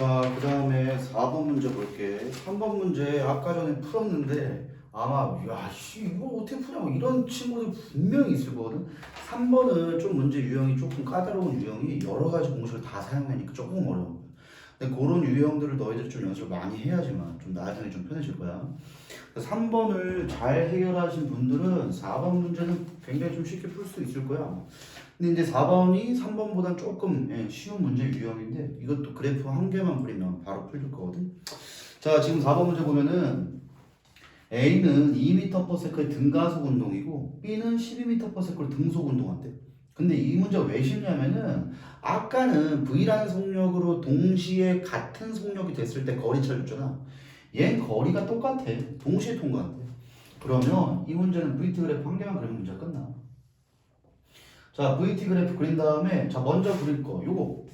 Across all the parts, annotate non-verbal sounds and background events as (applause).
자, 그 다음에 4번 문제 볼게. 3번 문제 아까 전에 풀었는데 아마 야, 씨, 이거 어떻게 푸냐고 이런 친구들 분명히 있을 거거든. 3번은 좀 문제 유형이 조금 까다로운 유형이 여러 가지 공식을 다 사용하니까 조금 어려운 거야. 근데 그런 유형들을 너희들이 좀 연습을 많이 해야지만 좀 나중에 좀 편해질 거야. 3번을 잘 해결하신 분들은 4번 문제는 굉장히 좀 쉽게 풀 수 있을 거야. 근데 이제 4번이 3번보단 조금 예, 쉬운 문제 유형인데 이것도 그래프 한 개만 그리면 바로 풀릴 거거든. 자, 지금 4번 문제 보면은 A는 2m/s의 등가속 운동이고 B는 12m/s로 등속 운동한대. 근데 이 문제가 왜 쉽냐면은 아까는 V라는 속력으로 동시에 같은 속력이 됐을 때 거리 찾았잖아. 얘는 거리가 똑같아. 동시에 통과한대. 그러면 이 문제는 VT 그래프 한 개만 그리면 문제가 끝나. 자, VT 그래프 그린 다음에 자 먼저 그릴 거 요거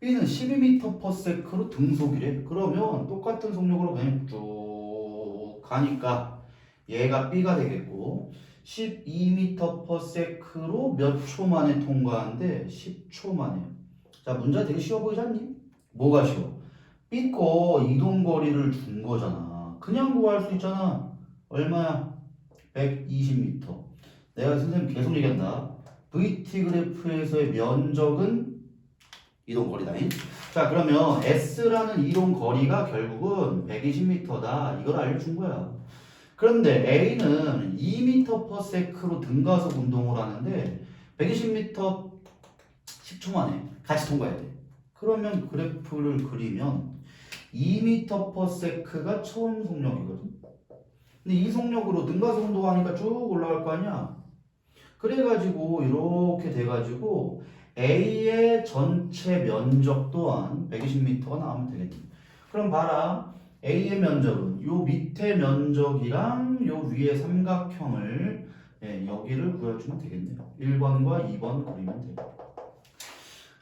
B는 12m/s로 등속이래. 그러면 똑같은 속력으로 그냥 쭉 가니까 얘가 B가 되겠고 12m/s로 몇 초 만에 통과하는데 10초 만에. 자, 문제 되게 쉬워 보이지 않니? 뭐가 쉬워? B 거 이동 거리를 준 거잖아. 그냥 구할 수 있잖아. 얼마야? 120m. 내가 선생님 계속 얘기한다. VT 그래프에서의 면적은 이동 거리다잉. 자, 그러면 S라는 이동 거리가 결국은 120m다. 이걸 알려준 거야. 그런데 A는 2m/s로 등가속 운동을 하는데 120m 10초 만에 같이 통과해야 돼. 그러면 그래프를 그리면 2m/s가 처음 속력이거든. 근데 이 속력으로 등가속 운동하니까 쭉 올라갈 거 아니야. 그래가지고 이렇게 돼가지고 A의 전체 면적 또한 120m가 나오면 되겠지. 그럼 봐라. A의 면적은 요 밑에 면적이랑 요 위에 삼각형을 예, 여기를 구해주면 되겠네요. 1번과 2번 그리면 돼요.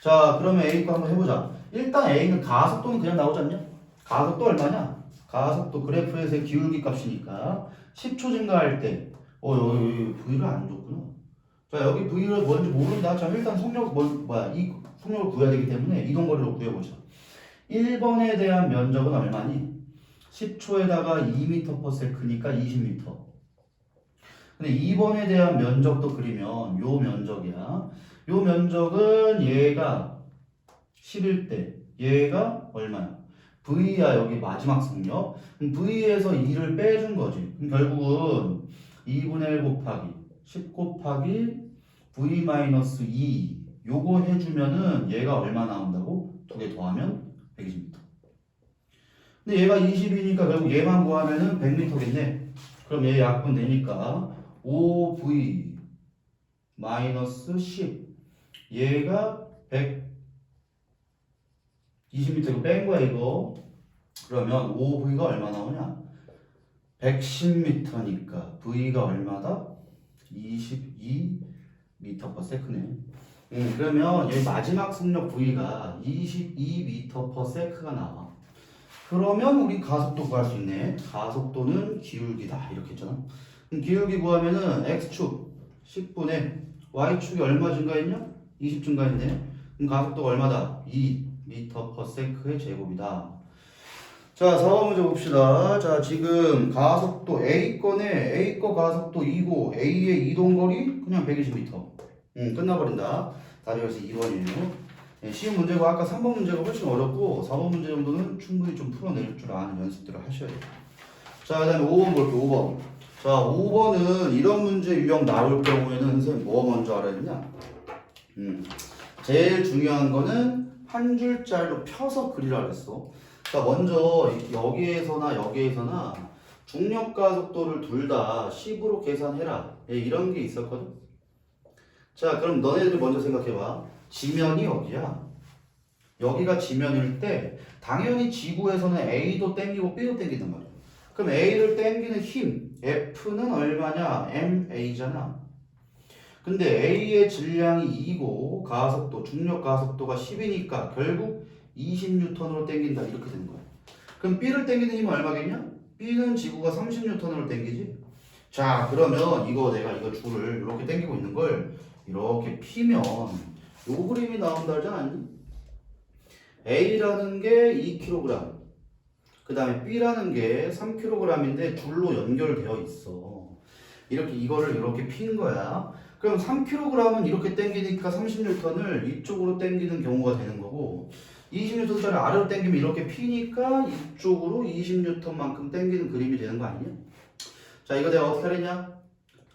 자, 그러면 A 거 한번 해보자. 일단 A는 가속도는 그냥 나오지 않냐? 가속도 얼마냐? 가속도 그래프에서의 기울기 값이니까 10초 증가할 때, 어, 여기, V를 안 줬구나. 자, 여기 V를 뭔지 모른다. 자, 일단 속력, 뭐, 뭐야, 이 속력을 구해야 되기 때문에 이동거리로 구해보자. 1번에 대한 면적은 얼마니? 10초에다가 2m/s니까 20m. 근데 2번에 대한 면적도 그리면 요 면적이야. 요 면적은 얘가 11대. 얘가 얼마야? V야 여기 마지막 성역. 그럼 V에서 2를 빼준 거지. 그럼 결국은 2분의 1 곱하기 10 곱하기 V 마이너스 2 요거 해주면은 얘가 얼마 나온다고? 두 개 더하면 120m. 근데 얘가 20이니까 결국 얘만 구하면은 100m겠네. 그럼 얘 약분 되니까 5V 마이너스 10 얘가 100 20m로 뺀 거야 이거. 그러면 OV가 얼마 나오냐? 110m니까 V가 얼마다? 22m/s네. 음, 그러면 여기 마지막 속력 V가 22m/s가 나와. 그러면 우리 가속도 구할 수 있네. 가속도는 기울기다. 이렇게 했잖아. 그럼 기울기 구하면은 X축 10분의 Y축이 얼마 증가했냐? 20 증가했네. 그럼 가속도가 얼마다? 2 2m per sec의 제곱이다. 자, 4번 문제 봅시다. 자, 지금 가속도 A 건에 A 거 가속도 2고 A의 이동거리 그냥 120m. 음, 끝나버린다. 그래서 2번이에요. 예, 쉬운 문제고 아까 3번 문제가 훨씬 어렵고 4번 문제 정도는 충분히 좀 풀어낼 줄 아는 연습들을 하셔야 돼요. 자, 그 다음에 5번 볼게요. 5번. 자, 5번은 이런 문제 유형 나올 경우에는 선생님 뭐 먼저 알아야 되냐? 음, 제일 중요한 거는 한 줄짜리로 펴서 그리라 그랬어. 자, 먼저 여기에서나 여기에서나 중력 가속도를 둘 다 10으로 계산해라. 예, 이런 게 있었거든. 자, 그럼 너네들 먼저 생각해봐. 지면이 여기야. 여기가 지면일 때 당연히 지구에서는 A도 땡기고 B도 땡긴단 말이야. 그럼 A를 땡기는 힘 F는 얼마냐? MA잖아. 근데 A의 질량이 2고 가속도, 중력 가속도가 10이니까 결국 20N으로 땡긴다 이렇게 되는 거야. 그럼 B를 땡기는 힘은 얼마겠냐? B는 지구가 30N으로 땡기지. 자 그러면 이거 내가 이거 줄을 이렇게 땡기고 있는 걸 이렇게 피면 요 그림이 나온다 하지 않니? A라는 게 2kg. 그 다음에 B라는 게 3kg인데 줄로 연결되어 있어. 이렇게 이거를 이렇게 핀 거야. 그럼 3kg은 이렇게 당기니까 30N을 이쪽으로 당기는 경우가 되는 거고 20N짜리 아래로 당기면 이렇게 피니까 이쪽으로 20N만큼 당기는 그림이 되는 거 아니냐? 자 이거 내가 어떻게 하랬냐?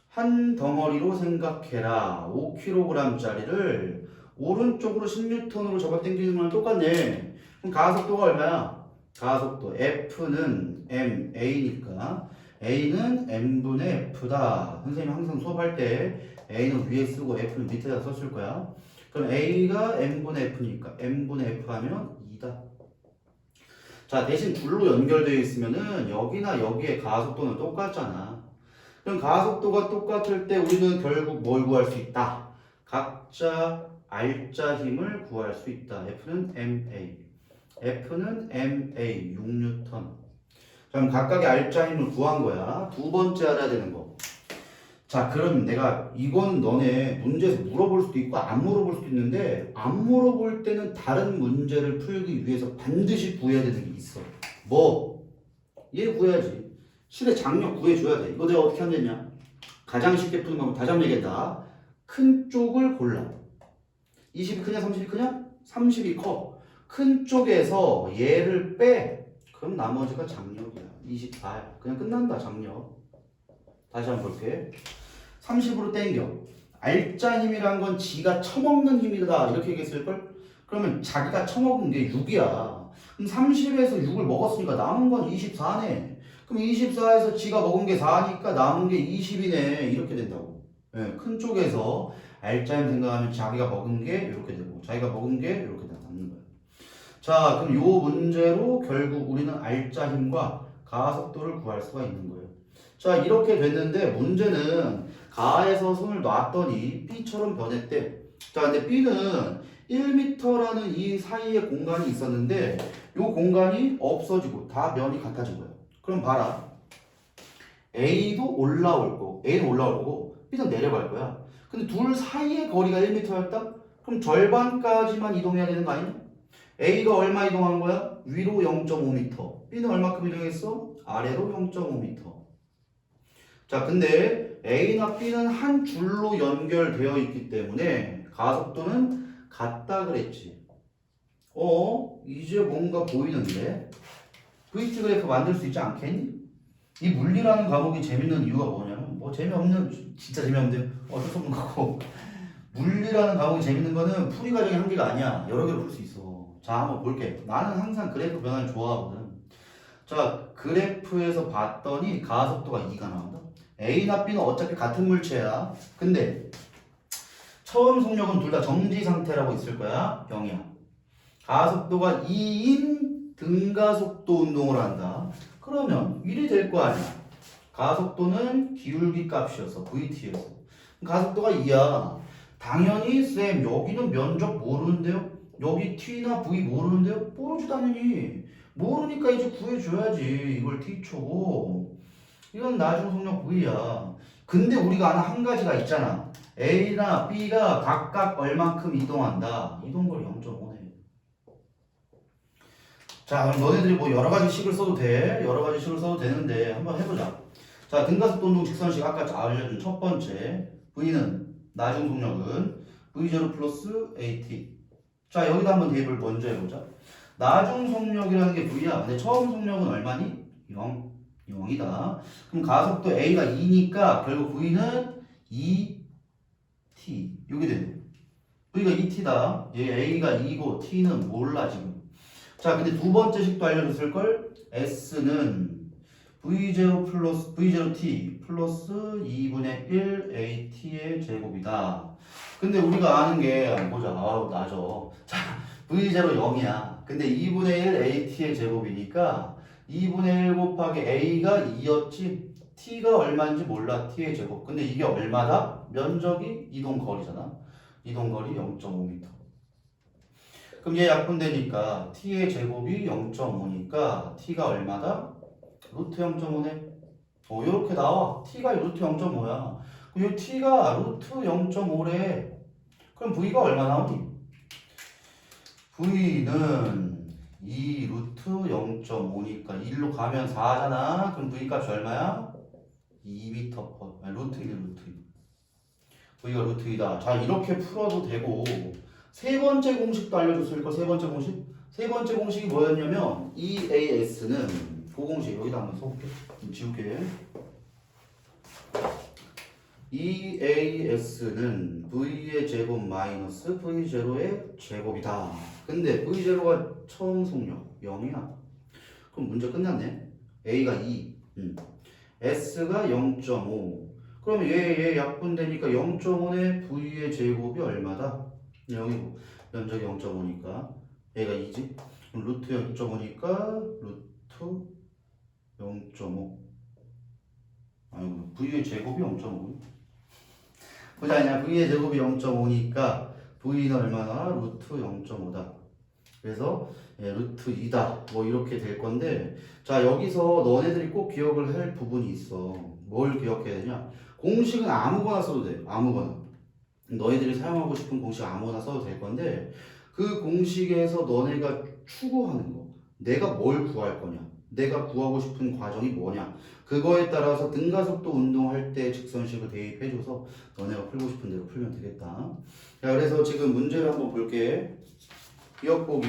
한 덩어리로 생각해라. 5kg짜리를 오른쪽으로 10N으로 잡아 당기는 거랑 똑같네. 그럼 가속도가 얼마야? 가속도 F는 MA니까 A는 M분의 F다. 선생님 항상 수업할 때 A는 위에 쓰고 F는 밑에다 썼을 거야. 그럼 A가 M분의 F니까 M분의 F 하면 2다. 자, 대신 줄로 연결되어 있으면은 여기나 여기에 가속도는 똑같잖아. 그럼 가속도가 똑같을 때 우리는 결국 뭘 구할 수 있다? 각자 알짜 힘을 구할 수 있다. F는 MA. F는 MA 6N. 자, 그럼 각각의 알짜 힘을 구한 거야. 두 번째 알아야 되는 거. 자, 그럼 내가 이건 너네 문제에서 물어볼 수도 있고 안 물어볼 수도 있는데 안 물어볼 때는 다른 문제를 풀기 위해서 반드시 구해야 되는 게 있어. 뭐? 얘 구해야지. 실의 장력 구해줘야 돼. 이거 내가 어떻게 하면 되냐? 가장 쉽게 푸는 방법 다시 한번 얘기한다. 큰 쪽을 골라. 20이 크냐 30이 크냐? 30이 커. 큰 쪽에서 얘를 빼. 그럼 나머지가 장력이야. 24야. 그냥 끝난다 장력. 다시 한번 볼게. 30으로 땡겨. 알짜 힘이란 건 지가 처먹는 힘이다. 이렇게 얘기했을걸? 그러면 자기가 처먹은 게 6이야. 그럼 30에서 6을 먹었으니까 남은 건 24네. 그럼 24에서 지가 먹은 게 4니까 남은 게 20이네. 이렇게 된다고. 예, 큰 쪽에서 알짜 힘 생각하면 자기가 먹은 게 이렇게 되고 자기가 먹은 게 이렇게. 자, 그럼 요 문제로 결국 우리는 알짜 힘과 가속도를 구할 수가 있는 거예요. 자, 이렇게 됐는데 문제는 가에서 손을 놨더니 B처럼 변했대. 자, 근데 B는 1m라는 이 사이에 공간이 있었는데 이 공간이 없어지고 다 면이 같아진 거야. 그럼 봐라. A도 올라올 거고, A는 올라올 거고, B는 내려갈 거야. 근데 둘 사이의 거리가 1m였다? 그럼 절반까지만 이동해야 되는 거 아니냐? A가 얼마 이동한 거야? 위로 0.5m. B는 얼마큼 이동했어? 아래로 0.5m. 자, 근데 A나 B는 한 줄로 연결되어 있기 때문에 가속도는 같다 그랬지. 어? 이제 뭔가 보이는데? VT 그래프 만들 수 있지 않겠니? 이 물리라는 과목이 재밌는 이유가 뭐냐면 뭐 재미없는 진짜 재미없는데 어쩔 수 없는 거고 물리라는 과목이 재밌는 거는 풀이 과정의 한계가 아니야 여러 개로 풀 수 있어 자 한번 볼게 나는 항상 그래프 변화를 좋아하거든 자 그래프에서 봤더니 가속도가 2가 나온다 A나 B는 어차피 같은 물체야. 근데 처음 속력은 둘 다 정지 상태라고 있을 거야. 0이야. 가속도가 2인 등가속도 운동을 한다. 그러면 1이 될 거 아니야. 가속도는 기울기 값이어서 VT에서. 가속도가 2야. 당연히 쌤 여기는 면적 모르는데요? 여기 T나 V 모르는데요? 모르지 당연히. 모르니까 이제 구해줘야지. 이걸 T초고. 이건 나중 속력 V야. 근데 우리가 아는 한 가지가 있잖아. A나 B가 각각 얼만큼 이동한다. 이동거리 0.5네. 자, 그럼 너네들이 뭐 여러 가지 식을 써도 돼. 여러 가지 식을 써도 되는데 한번 해보자. 자, 등가속도 운동 직선식 아까 알려준 첫 번째 V는 나중 속력은 V0 플러스 AT. 자, 여기다 한번 대입을 먼저 해보자. 나중 속력이라는 게 V야. 근데 처음 속력은 얼마니? 0. 0이다. 그럼 가속도 A가 2니까 결국 V는 2T. 여기 되네. V가 2T다. 얘 A가 2고 T는 몰라 지금. 자, 근데 두 번째 식도 알려줬을 걸. S는 V0 플러스 V0T 플러스 2분의 1 AT의 제곱이다. 근데 우리가 아는 게 보자. 아우 나죠. 자, V0 0이야. 근데 2분의 1 AT의 제곱이니까 2분의 1 곱하기 A가 2였지 T가 얼마인지 몰라 T의 제곱 근데 이게 얼마다? 면적이 이동 거리잖아 이동 거리 0.5m 그럼 얘 약분되니까 T의 제곱이 0.5니까 T가 얼마다? 루트 0.5네 어 이렇게 나와 T가 루트 0.5야 그럼 이 T가 루트 0.5래 그럼 V가 얼마 나오니? V는 2 루트 0.5니까 1로 가면 4잖아. 그럼 V 값이 얼마야? 2m 퍼, 아니 루트 1 루트 2. V가 루트 2다. 자 이렇게 풀어도 되고 세 번째 공식도 알려줬을 거. 세 번째 공식. 세 번째 공식이 뭐였냐면 EAS는 그 공식 여기다 한번 써볼게. 좀 지울게. EAS는 V의 제곱 마이너스 V0의 제곱이다. 근데 V0가 처음 속력 0이야. 그럼 문제 끝났네. A가 2, 음. S가 0.5. 그럼 얘, 얘 약분되니까 0.5의 V의 제곱이 얼마다? 0이고 면적이 0.5니까 얘가 2지? 그럼 루트 0.5니까 루트 0.5 아이고 V의 제곱이 0.5 보자 그냥 V의 제곱이 0.5니까 V는 얼마나? 루트 0.5다. 그래서 예, 루트 2다. 뭐 이렇게 될 건데 자 여기서 너네들이 꼭 기억을 할 부분이 있어. 뭘 기억해야 되냐? 공식은 아무거나 써도 돼 아무거나. 너희들이 사용하고 싶은 공식 아무거나 써도 될 건데 그 공식에서 너네가 추구하는 거 내가 뭘 구할 거냐 내가 구하고 싶은 과정이 뭐냐? 그거에 따라서 등가속도 운동할 때 직선식을 대입해줘서 너네가 풀고 싶은 대로 풀면 되겠다. 자 그래서 지금 문제를 한번 볼게. 기억 보기.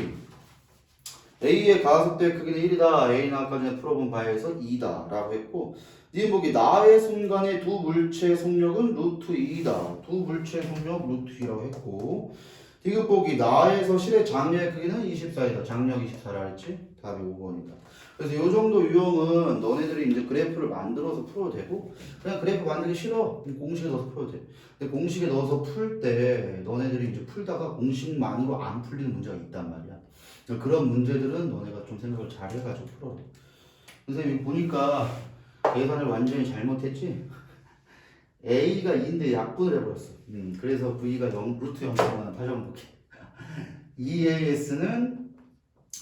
A의 가속도의 크기는 1이다. A는 아까 전에 풀어본 바에 의해서 2다 라고 했고 니은 보기. 나의 순간의 두 물체의 속력은 루트 2다. 두 물체의 속력 루트 2라고 했고 디귿 보기. 나에서 실의 장력의 크기는 24이다. 장력 24라 했지? 답이 5번이다 그래서 이 정도 유형은 너네들이 이제 그래프를 만들어서 풀어도 되고 그냥 그래프 만들기 싫어. 공식에 넣어서 풀어도 돼. 근데 공식에 넣어서 풀 때 너네들이 이제 풀다가 공식만으로 안 풀리는 문제가 있단 말이야. 그런 문제들은 너네가 좀 생각을 잘 해가지고 풀어 선생님이 보니까 계산을 완전히 잘못했지? A가 2인데 약분을 해버렸어. 음, 그래서 V가 0, 루트 0.5 다시 한번 볼게. (laughs) EAS는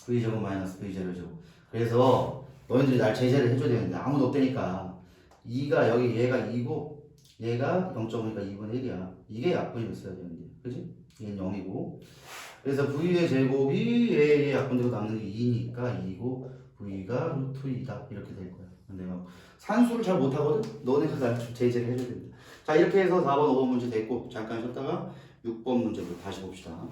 V제곱 마이너스 V제곱 그래서 너희들이 날 제재를 해줘야 되는데 아무도 없다니까. 2가 여기 얘가 2고 얘가 0.5니까 2분의 1이야. 이게 약분이었어야 되는데. 그지? 얘는 0이고. 그래서 V의 제곱이 얘의 약분되고 남는 게 2니까 2고 V가 루트 2다. 이렇게 될 거야. 내가 산수를 잘 못하거든? 너네가 날좀 제재를 해줘야 된다. 자 이렇게 해서 4번 5번 문제 됐고 잠깐 쉬었다가 6번 문제를 다시 봅시다